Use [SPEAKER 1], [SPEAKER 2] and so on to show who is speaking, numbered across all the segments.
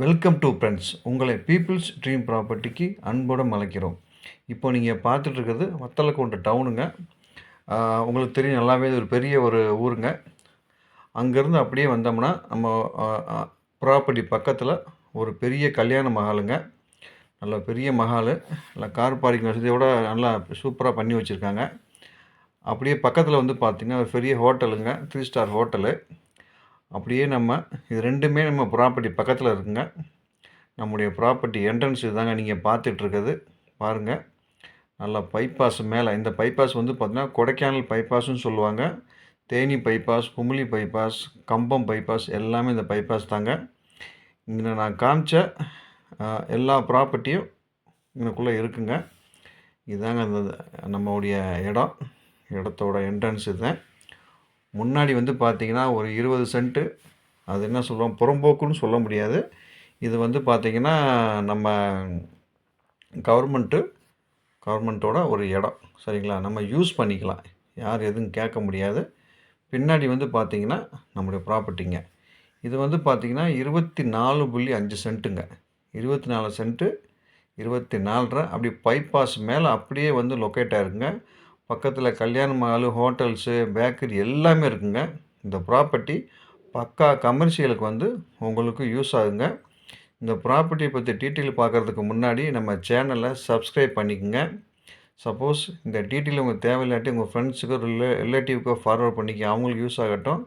[SPEAKER 1] Welcome to friends உங்களை peoples dream ப்ராப்பர்ட்டிக்கு அன்போடு அழைக்கிறோம் இப்போ நீங்கள் பார்த்துட்ருக்கிறது வத்தலக்குண்டு டவுனுங்க உங்களுக்கு தெரியும் நல்லாவே ஒரு பெரிய ஒரு ஊருங்க. அங்கேருந்து அப்படியே வந்தோம்னா நம்ம ப்ராப்பர்ட்டி பக்கத்தில் ஒரு பெரிய கல்யாண மஹாலுங்க. நல்ல பெரிய மகால் நல்லா கார் பார்க்கிங் வசதியோட நல்லா சூப்பராக பண்ணி வச்சுருக்காங்க. அப்படியே பக்கத்தில் வந்து பார்த்திங்கன்னா ஒரு பெரிய ஹோட்டலுங்க. Three star hotel. அப்படியே நம்ம இது ரெண்டுமே நம்ம ப்ராப்பர்ட்டி பக்கத்தில் இருக்குங்க. நம்முடைய ப்ராப்பர்ட்டி என்ட்ரன்ஸ் இதுதாங்க நீங்கள் பார்த்துட்ருக்குது பாருங்கள் நல்லா பைபாஸ் மேலே இந்த பைபாஸ் வந்து பார்த்திங்கன்னா கொடைக்கானல் பைபாஸ்ன்னு சொல்லுவாங்க. Theni bypass Kumuli bypass Cumbum bypass எல்லாமே இந்த பைபாஸ் தாங்க. இங்கே நான் காமிச்ச எல்லா ப்ராப்பர்ட்டியும் இங்கக்குள்ளே இருக்குங்க. இதுதாங்க அந்த நம்மளுடைய இடம். இடத்தோட என்ட்ரன்ஸ் இதுதான் முன்னாடி வந்து பார்த்தீங்கன்னா ஒரு இருபது சென்ட்டு அது என்ன சொல்லுவோம் புறம்போக்குன்னு சொல்ல முடியாது. இது வந்து பார்த்திங்கன்னா நம்ம கவர்மெண்ட்டு கவர்மெண்ட்டோட ஒரு இடம் சரிங்களா? நம்ம யூஸ் பண்ணிக்கலாம். யார் எதுவும் கேட்க முடியாது. பின்னாடி வந்து பார்த்திங்கன்னா நம்முடைய ப்ராப்பர்ட்டிங்க. இது வந்து பார்த்திங்கன்னா இருபத்தி நாலு புள்ளி அஞ்சு சென்ட்டுங்க. இருபத்தி நாலு சென்ட்டு இருபத்தி நாலரை அப்படி பைபாஸ் மேலே அப்படியே வந்து லொக்கேட் ஆயிருக்குங்க பக்கத்தில் கல்யாண மாலு ஹோட்டல்ஸு பேக்கரி எல்லாமே இருக்குங்க. இந்த ப்ராப்பர்ட்டி பக்கா கமர்ஷியலுக்கு வந்து உங்களுக்கு யூஸ் ஆகுங்க. இந்த ப்ராப்பர்ட்டியை பற்றி டீட்டெயில் பார்க்குறதுக்கு முன்னாடி நம்ம சேனலை சப்ஸ்கிரைப் பண்ணிக்கோங்க. சப்போஸ் இந்த டீட்டெயில் உங்களுக்கு தேவையில்லாட்டி உங்கள் ஃப்ரெண்ட்ஸுக்கோ ரிலே ரிலேட்டிவ்க்கோ ஃபார்வர்ட் பண்ணிக்க அவங்களுக்கு யூஸ் ஆகட்டும்.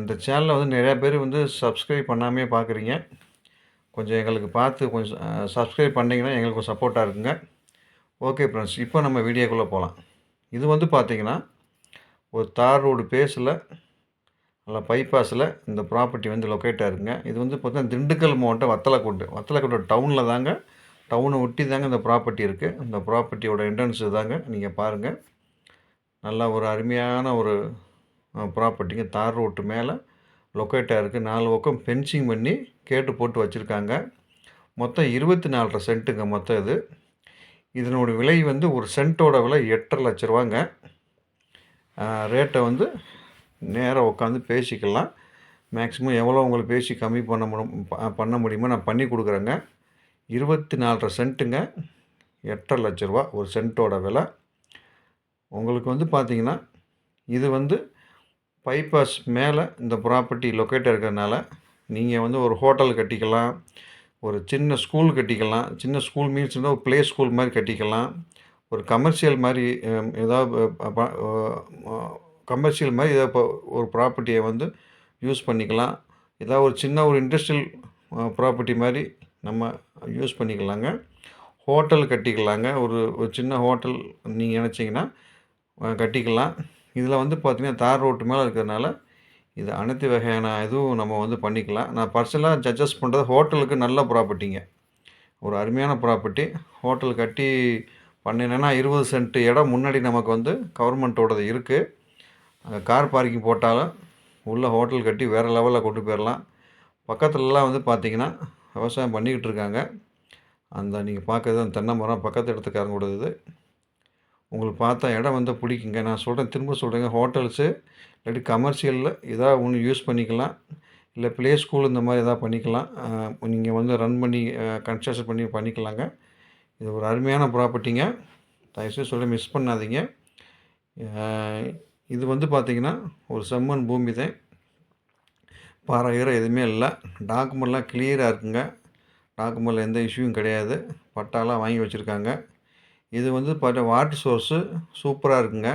[SPEAKER 1] இந்த சேனலை வந்து நிறையா பேர் வந்து சப்ஸ்கிரைப் பண்ணாமே பார்க்குறீங்க. கொஞ்சம் எங்களுக்கு பார்த்து கொஞ்சம் சப்ஸ்கிரைப் பண்ணிங்கன்னா எங்களுக்கு சப்போர்ட்டாக இருக்குங்க. ஓகே ஃப்ரெண்ட்ஸ் இப்போ நம்ம வீடியோக்குள்ளே போகலாம் இது வந்து பார்த்திங்கன்னா ஒரு தார் ரோடு பேஸில் நல்லா பைபாஸில் இந்த ப்ராப்பர்ட்டி வந்து லொக்கேட் இருக்குங்க இது வந்து பார்த்தீங்கன்னா திண்டுக்கல் மாவட்டம் வத்தலக்குண்டு வத்தலக்குண்டு டவுனில் தாங்க டவுனை ஒட்டி தாங்க இந்த ப்ராப்பர்ட்டி இருக்குது இந்த ப்ராப்பர்ட்டியோட என்ட்ரன்ஸ் தாங்க நீங்கள் பாருங்கள் நல்லா ஒரு அருமையான ஒரு ப்ராப்பர்ட்டிங்க தார் ரோட்டு மேலே லொக்கேட்டாக இருக்குது நாலு பக்கம் ஃபென்சிங் பண்ணி கேட்டு போட்டு வச்சுருக்காங்க. மொத்தம் இருபத்தி நாலரை சென்ட்டுங்க மொத்தம் இது. இதனோட விலை வந்து ஒரு சென்ட்டோட விலை எட்டரை லட்ச ரூபாங்க. ரேட்டை வந்து நேராக உட்காந்து பேசிக்கலாம். மேக்ஸிமம் எவ்வளோ உங்களுக்கு பேசி கம்மி பண்ண முடியும் பண்ண முடியுமோ நான் பண்ணி கொடுக்குறேங்க. இருபத்தி நாலரை சென்ட்டுங்க. எட்டரை லட்ச ரூபா ஒரு சென்ட்டோட விலை. உங்களுக்கு வந்து பார்த்திங்கன்னா இது வந்து பைபாஸ் மேலே இந்த ப்ராப்பர்ட்டி லொக்கேட் இருக்கிறதுனால நீங்கள் வந்து ஒரு ஹோட்டல் கட்டிக்கலாம். ஒரு சின்ன ஸ்கூல் கட்டிக்கலாம். சின்ன ஸ்கூல் மீன்ஸ் வந்து ஒரு ப்ளே ஸ்கூல் மாதிரி கட்டிக்கலாம். ஒரு கமர்ஷியல் மாதிரி ஏதாவது கமர்ஷியல் மாதிரி ஏதாவது இப்போ ஒரு ப்ராப்பர்ட்டியை வந்து யூஸ் பண்ணிக்கலாம். ஏதாவது ஒரு சின்ன ஒரு இண்டஸ்ட்ரியல் ப்ராப்பர்ட்டி மாதிரி நம்ம யூஸ் பண்ணிக்கலாங்க. ஹோட்டல் கட்டிக்கலாங்க. ஒரு ஒரு சின்ன ஹோட்டல் நீங்கள் நினச்சிங்கன்னா கட்டிக்கலாம். இதில் வந்து பார்த்திங்கன்னா தார் ரோட்டு மேலே இருக்கிறதுனால இது அனைத்து வகையான இதுவும் நம்ம வந்து பண்ணிக்கலாம். நான் பர்சனலாக சஜஸ்ட் பண்ணுறது ஹோட்டலுக்கு நல்ல ப்ராப்பர்ட்டிங்க ஒரு அருமையான ப்ராப்பர்ட்டி ஹோட்டல் கட்டி பண்ணினேன்னா இருபது சென்ட் இடம் முன்னாடி நமக்கு வந்து கவர்மெண்ட்டோடது இருக்குது கார் பார்க்கிங் போட்டாலும் உள்ளே ஹோட்டல் கட்டி வேறு லெவலில் கொண்டு போயிடலாம் பக்கத்துலலாம் வந்து பார்த்திங்கன்னா விவசாயம் பண்ணிக்கிட்டு இருக்காங்க. அந்த நீங்கள் பார்க்குறது அந்த தென்னை மரம் பக்கத்து இடத்துக்காரங்க கூடது உங்களுக்கு பார்த்தா இடம் வந்து பிடிக்குங்க. நான் சொல்கிறேன் திரும்ப சொல்கிறேங்க ஹோட்டல்ஸு இல்லாட்டி கமர்ஷியலில் எதாவது ஒன்று யூஸ் பண்ணிக்கலாம். இல்லை ப்ளே ஸ்கூல் இந்த மாதிரி எதாவது பண்ணிக்கலாம். நீங்கள் வந்து ரன் பண்ணி கன்ஸ்ட்ரக்ஷன் பண்ணி பண்ணிக்கலாங்க. இது ஒரு அருமையான ப்ராப்பர்ட்டிங்க தயவுசெய்து சொல்ல மிஸ் பண்ணாதீங்க. இது வந்து பார்த்திங்கன்னா ஒரு செம்மன் பூமி தான். பாறை ஈரம் எதுவுமே இல்லை. டாக்குமெண்ட்லாம் கிளியராக இருக்குங்க. டாக்குமெண்ட்டில் எந்த இஷ்யூவும் கிடையாது. பட்டாலாம் வாங்கி வச்சுருக்காங்க. இது வந்து பார்த்தா வாட்டர் சோர்ஸு சூப்பராக இருக்குங்க.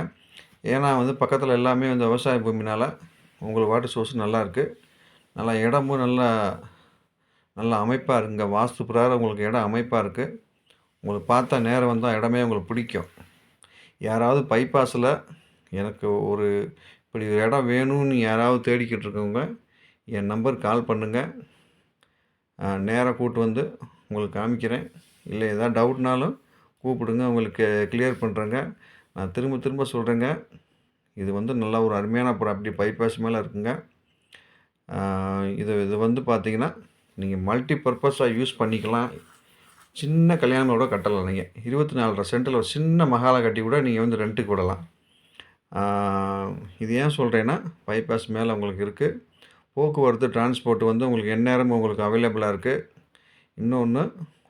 [SPEAKER 1] ஏன்னா வந்து பக்கத்தில் எல்லாமே வந்து விவசாய பூமினால் உங்களுக்கு வாட்டர் சோர்ஸ் நல்லா இருக்குது நல்லா இடமும் நல்லா நல்லா அமைப்பாக இருக்குங்க வாஸ்து பிரகாரம் உங்களுக்கு இடம் அமைப்பாக இருக்குது உங்களுக்கு பார்த்தா நேரம் வந்தால் இடமே உங்களுக்கு பிடிக்கும். யாராவது பைபாஸில் எனக்கு ஒரு இப்படி ஒரு இடம் வேணும்னு யாராவது தேடிக்கிட்டு இருக்கவங்க என் நம்பர் கால் பண்ணுங்கள் நேராக கூப்பிட்டு வந்து உங்களுக்கு காமிக்கிறேன். இல்லை எதாவது டவுட்னாலும் கூப்பிடுங்க. உங்களுக்கு கிளியர் பண்ணுறேங்க நான் திரும்ப திரும்ப சொல்கிறேங்க இது வந்து நல்ல ஒரு அருமையான ப்ராப்பர்ட்டி பைபாஸ் மேலே இருக்குங்க. இது இது வந்து பார்த்தீங்கன்னா நீங்கள் மல்டி பர்பஸாக யூஸ் பண்ணிக்கலாம். சின்ன கல்யாணங்களோட கட்டலாம் நீங்கள் இருபத்தி நாலரை சென்ட்டில் ஒரு சின்ன மகாலை கட்டி கூட நீங்கள் வந்து ரெண்ட்டுக்கு விடலாம். இது ஏன் சொல்கிறேன்னா பைபாஸ் மேலே உங்களுக்கு இருக்குது போக்குவரத்து டிரான்ஸ்போர்ட் வந்து உங்களுக்கு எந்நேரமும் உங்களுக்கு அவைலபிளாக இருக்குது இன்னொன்று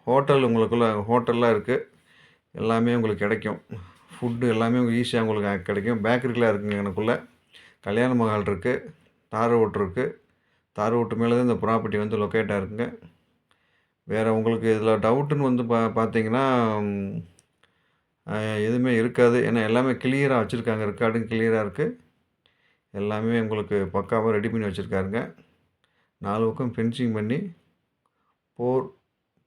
[SPEAKER 1] ஹோட்டல் உங்களுக்குள்ள ஹோட்டல்லாம் இருக்குது எல்லாமே உங்களுக்கு கிடைக்கும். ஃபுட்டு எல்லாமே உங்களுக்கு ஈஸியாக உங்களுக்கு கிடைக்கும். பேக்கரிக்கெலாம் இருக்குங்க எனக்குள்ளே. கல்யாண மஹால் இருக்குது தார் ரோட் இருக்குது தார் ரோட்டு மேலே தான் இந்த ப்ராப்பர்ட்டி வந்து லொக்கேட்டாக இருக்குங்க வேறு உங்களுக்கு இதில் டவுட்டுன்னு வந்து பா பார்த்தீங்கன்னா எதுவுமே இருக்காது. ஏன்னா எல்லாமே கிளியராக வச்சுருக்காங்க. ரெக்கார்டும் கிளியராக இருக்குது எல்லாமே உங்களுக்கு பக்காவாக ரெடி பண்ணி வச்சுருக்காருங்க. நாலு பக்கம் ஃபென்சிங் பண்ணி போர்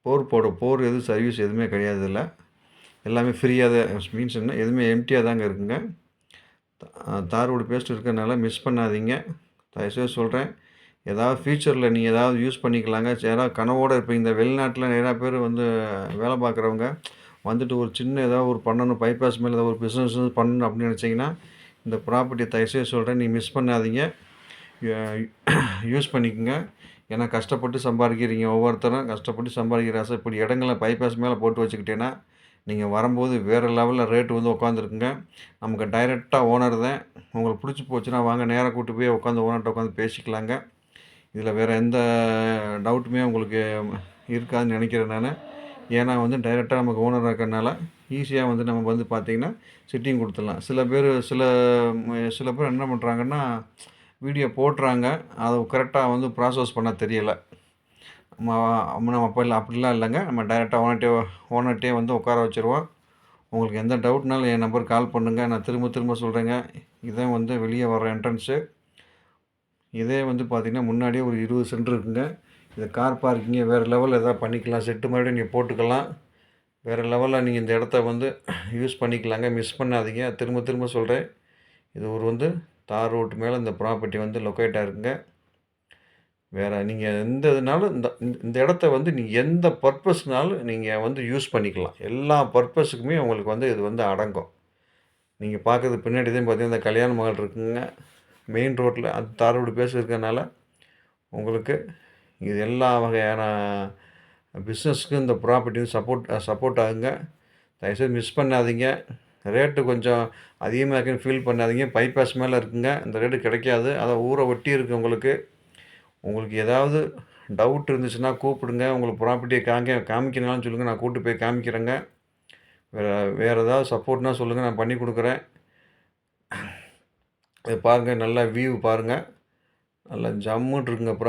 [SPEAKER 1] போர் போட போர் எதுவும் சர்வீஸ் எதுவுமே கிடையாது இல்லை எல்லாமே ஃப்ரீயாக தான். மீன்ஸ் என்ன? எதுவுமே எம்டியாக தாங்க இருக்குங்க. தா- தார் ரோடு பேஸ்ட் இருக்கிறனால மிஸ் பண்ணாதீங்க. தயவுசெய்து சொல்கிறேன் ஏதாவது ஃப்யூச்சரில் நீங்கள் ஏதாவது யூஸ் பண்ணிக்கலாங்க. யாராவது கனவோடு இருப்பீங்க. இந்த வெளிநாட்டில் நிறையா பேர் வந்து வேலை பார்க்குறவங்க வந்துட்டு ஒரு சின்ன ஏதாவது ஒரு பண்ணணும். பைபாஸ் மேலே ஏதாவது ஒரு பிஸ்னஸ் பண்ணணும் அப்படின்னு நினச்சிங்கன்னா இந்த ப்ராப்பர்ட்டி தயவுசெய்து சொல்கிறேன் நீ மிஸ் பண்ணாதீங்க. யூஸ் பண்ணிக்கோங்க. ஏன்னா கஷ்டப்பட்டு சம்பாதிக்கிறீங்க ஒவ்வொருத்தரும். கஷ்டப்பட்டு சம்பாதிக்கிற ஆசை. இப்படி இடங்களை பைபாஸ் மேலே போட்டு வச்சுக்கிட்டேன்னா நீங்கள் வரும்போது வேறு லெவலில் ரேட்டு வந்து உட்காந்துருக்குங்க நமக்கு டைரெக்டாக ஓனர் தான். உங்களுக்கு பிடிச்சி போச்சுன்னா வாங்க நேராக கூட்டி போய் உட்காந்து ஓனர்கிட்ட உட்காந்து பேசிக்கலாங்க. இதில் வேறு எந்த டவுட்டுமே உங்களுக்கு இருக்காதுன்னு நினைக்கிறேன் நான். ஏன்னா வந்து டைரெக்டாக நமக்கு ஓனர் இருக்கிறனால ஈஸியாக வந்து நம்ம வந்து பார்த்திங்கன்னா சிட்டிங் கொடுத்துடலாம். சில பேர் சில சில பேர் என்ன பண்ணுறாங்கன்னா வீடியோ போடுறாங்க. அதை கரெக்டாக வந்து ப்ராசஸ் பண்ண தெரியலை. நம்ம நம்ம அப்போ இல்லை அப்படிலாம் இல்லைங்க. நம்ம டைரெக்டாக ஓனர்ட்டே ஓனர்கிட்டே வந்து உட்கார வச்சுருவோம். உங்களுக்கு எந்த டவுட்னாலும் என் நம்பர் கால் பண்ணுங்கள் நான் திரும்ப திரும்ப சொல்கிறேங்க இதான் வந்து வெளியே வர என்ட்ரன்ஸு இதே வந்து பார்த்திங்கன்னா முன்னாடியே ஒரு இருபது சென்ட் இருக்குங்க. இது கார் பார்க்கிங்க வேறு லெவலில் எதாவது பண்ணிக்கலாம். செட்டு மாதிரி நீங்கள் போட்டுக்கலாம். வேறு லெவலில் நீங்கள் இந்த இடத்த வந்து யூஸ் பண்ணிக்கலாங்க. மிஸ் பண்ணாதீங்க. திரும்ப திரும்ப சொல்கிறேன் இது ஒரு வந்து தார் ரோட்டு மேலே இந்த ப்ராப்பர்ட்டி வந்து லொக்கேட்டாக இருக்குங்க. வேறு நீங்கள் எந்த இதுனாலும் இந்த இந்த- இடத்த வந்து நீங்கள் எந்த பர்பஸ்னாலும் நீங்கள் வந்து யூஸ் பண்ணிக்கலாம். எல்லா பர்பஸுக்குமே உங்களுக்கு வந்து இது வந்து அடங்கும். நீங்கள் பார்க்குறது பின்னாடி தான் பார்த்தீங்கன்னா இந்த கல்யாண மகள் இருக்குங்க. மெயின் ரோட்டில் அது தாரோடு பேச இருக்கனால உங்களுக்கு இது எல்லா வகையான பிஸ்னஸ்க்கும் இந்த ப்ராப்பர்ட்டியும் சப்போர்ட் சப்போர்ட் ஆகுங்க. தயவுசெய்து மிஸ் பண்ணாதீங்க. ரேட்டு கொஞ்சம் அதிகமாக இருக்குன்னு ஃபீல் பண்ணாதீங்க. பைபாஸ் மேலே இருக்குங்க. இந்த ரேட்டு கிடைக்காது. அதை ஊரை ஒட்டி இருக்குது உங்களுக்கு. உங்களுக்கு ஏதாவது டவுட் இருந்துச்சுன்னா கூப்பிடுங்க. உங்களுக்கு ப்ராப்பர்ட்டியை காமிக்க காமிக்கணும்னு சொல்லுங்கள் நான் கூப்பிட்டு போய் காமிக்கிறேங்க. வேறு வேறு ஏதாவது சப்போர்ட்னா சொல்லுங்கள் நான் பண்ணி கொடுக்குறேன். இதை பாருங்கள் நல்லா வியூ பாருங்கள் நல்லா ஜம்முன்னு இருக்குங்க